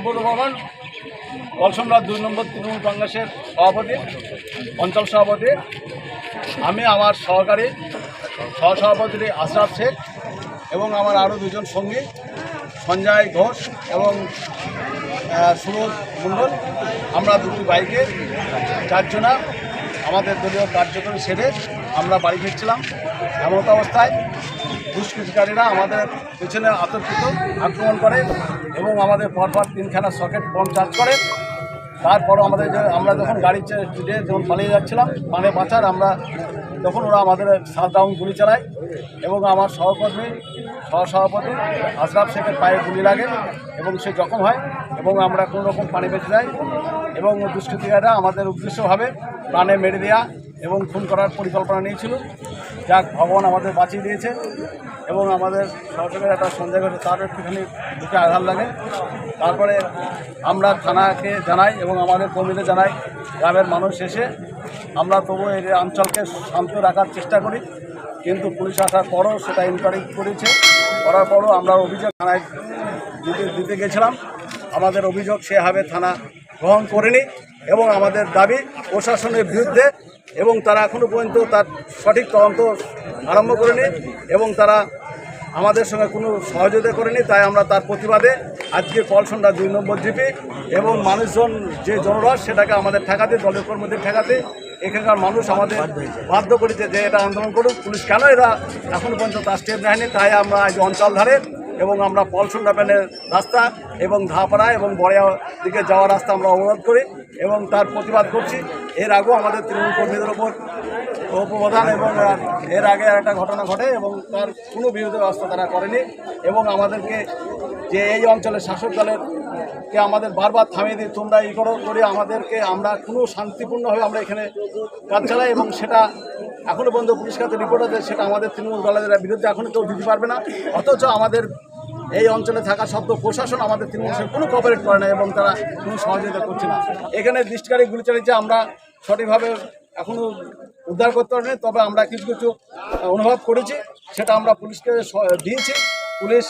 সুব্রত বর্মন কলসমরাজ দুই নম্বর তৃণমূল কংগ্রেসের সভাপতি, অঞ্চল সভাপতি, আমি আমার সহকারী সহসভাপতি আশরাফ শেখ এবং আমার আরও দুজন সঙ্গী সঞ্জয় ঘোষ এবং সুরজ মণ্ডল। আমরা দুটি বাইকে, চারজনা আমাদের দলীয় কার্যক্রম সেরে আমরা বাড়ি ফিরছিলাম। এমত অবস্থায় দুষ্কৃতিকারীরা আমাদের পেছনে আতর্কিত, আক্রমণ করে এবং আমাদের পরপর তিনখানা সকেট বম চার্জ করে। তারপরও আমাদের আমরা যখন গাড়ি চিটে যখন পালিয়ে যাচ্ছিলাম মানে বাঁচার আমরা তখন ওরা আমাদের সাত রাউন্ড গুলি চালায় এবং আমার সহকর্মী, সহসভাপতি আশরাফ শেখের পায়ে গুলি লাগে এবং সে জখম হয় এবং আমরা কোনো রকম পানি বেঁচে যাই এবং দুষ্কৃতিকারীরা আমাদের উদ্দেশ্যভাবে প্রাণে মেরে দেওয়া এবং খুন করার পরিকল্পনা নিয়েছিল। যাক, ভগবান আমাদের বাঁচিয়ে দিয়েছে এবং আমাদের সরকারের একটা সন্দেহ ঘটে তার একটুখানি বুকে আঘাত লাগে। তারপরে আমরা থানাকে জানাই এবং আমাদের কর্মীদের জানাই, গ্রামের মানুষ এসে আমরা তবু এই অঞ্চলকে শান্ত রাখার চেষ্টা করি, কিন্তু পুলিশ আসার পরও সেটা ইনকোয়ারি করেছে। করার পরও আমরা অভিযোগ থানায় দিতে দিতে গেছিলাম। আমাদের অভিযোগ সেভাবে থানা গ্রহণ করেনি এবং আমাদের দাবি প্রশাসনের বিরুদ্ধে এবং তারা এখনও পর্যন্ত তার সঠিক তদন্ত আরম্ভ করেনি এবং তারা আমাদের সঙ্গে কোনো সহযোগিতা করেনি, তাই আমরা তার প্রতিবাদে আজকে কলসন্ডা দুই নম্বর জিপি এবং মানুষজন যে জনরস সেটাকে আমাদের ঠেকাতে, দলের কর্মীদের ঠেকাতে, এখানকার মানুষ আমাদের বাধ্য করেছে যে এটা আন্দোলন করুক। পুলিশ কেন এরা এখনও পর্যন্ত তার স্টেপ নেয়নি? তাই আমরা আজ অঞ্চল ধারে এবং আমরা পলসন্ডা প্যানের রাস্তা এবং ধাপাড়া এবং বড়িয়া দিকে যাওয়ার রাস্তা আমরা অবরোধ করি এবং তার প্রতিবাদ করছি। এর আগেও আমাদের তৃণমূল কর্মীদের ওপর উপপ্রধান এবং এর আগে একটা ঘটনা ঘটে এবং তার কোনো বিরোধী ব্যবস্থা তারা করেনি এবং আমাদেরকে যে এই অঞ্চলের শাসক দলের কে আমাদের বারবার থামিয়ে দিই তোমরা ই করো করে আমাদেরকে আমরা কোনো শান্তিপূর্ণভাবে আমরা এখানে কাজ চালাই এবং সেটা এখনও পর্যন্ত পুলিশ কাছে রিপোর্ট আছে, সেটা আমাদের তৃণমূল দলের বিরুদ্ধে এখনও কেউ দিতে পারবে না। অথচ আমাদের এই অঞ্চলে থাকা সত্ত্বেও প্রশাসন আমাদের তৃণমূল কোনো কোঅপারেট করে না এবং তারা কোনো সহযোগিতা করছে না। এখানে দৃষ্টিকারী গুলি চালিয়েছে আমরা সঠিকভাবে এখনও উদ্ধার করতে পারিনি, তবে আমরা কিছু কিছু অনুভব করেছি। সেটা আমরা পুলিশকে দিয়েছি। পুলিশ,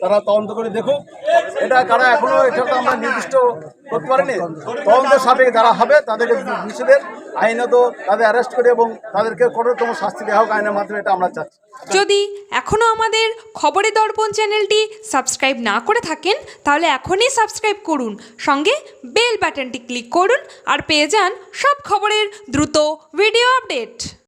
তারা তদন্ত করে দেখুক। এটা কারা এখনও এটা তো আমরা নির্দিষ্ট করতে পারিনি। তদন্ত সাপেক্ষে যারা হবে, তাদেরকে দোষীদের আইনত তাদের অ্যারেস্ট করে এবং তাদেরকে কঠোরতম শাস্তি দেওয়া হোক আইনের মাধ্যমে, এটা আমরা চাচ্ছি। যদি এখনও আমাদের খবরে দর্পণ চ্যানেলটি সাবস্ক্রাইব না করে থাকেন, তাহলে এখনই সাবস্ক্রাইব করুন। সঙ্গে বেল বাটনটি ক্লিক করুন আর পেয়ে যান সব খবরের দ্রুত ভিডিও আপডেট।